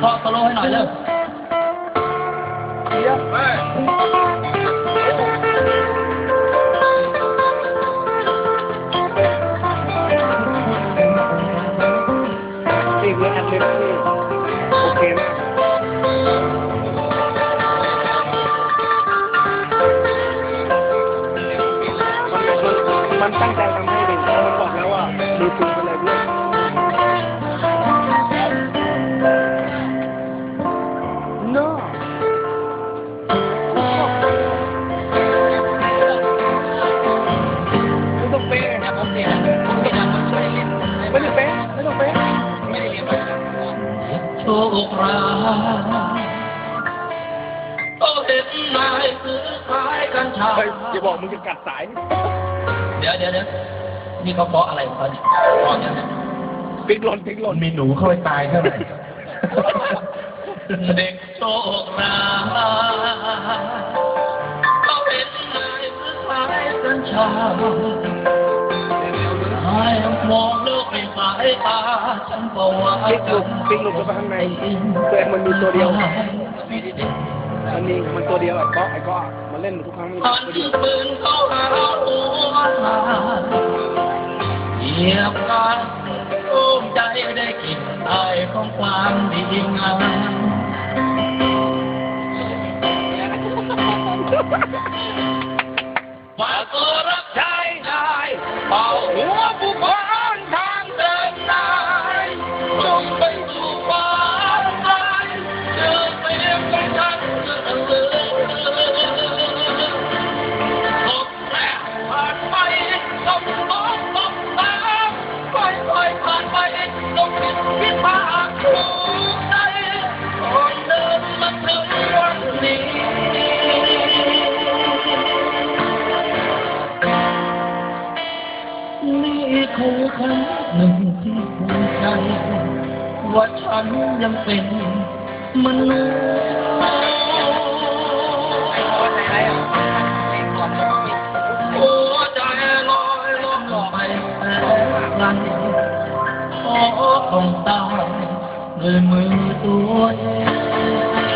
เคาะโซโล่ให้หน่อยเร็วเดี๋ยวไปนี่คือแอโอเคมากมันตั้งใจทำให้เป็นมันบอกแล้วว่าดูจริงไปเลย โชคร้ายก็เห็นนายซื้อขายกัญชาเฮ้ยอย่าบอกมึงจะกัดสาย เดี๋ยวเดี๋ยวเดี๋ยวนี่เขาเพราะอะไรของเขาเนี่ยเพราะเนี่ยพลิกหล่นพลิกหล่นมีหนูเข้าไปตายเท่าไหร่ เด็กโชคร้ายก็เห็นนายซื้อขายกัญชานายมองโลกในสายตา ฉันบอกว่าพลิกหลุดพลิกหลุดเข้าไปข้างในตัวเองมันมีตัวเดียว มันมีมันตัวเดียวไอ้ก๊อกไอ้ก๊อกมันเล่นทุกครั้งมีหันตัวเดียวปืนเข้าหาหัวเหยียบกันโอ้มใจได้กลิ่นไอของความดีงามฝากตัวรับใช้นายเป่าหัวผู้คน เคือครั้งหนึ่งที่ภูมิใจว่าฉันยังเป็นมนุษย์หัวใจลอต่ไกลของตายด้วยมือตัวเอง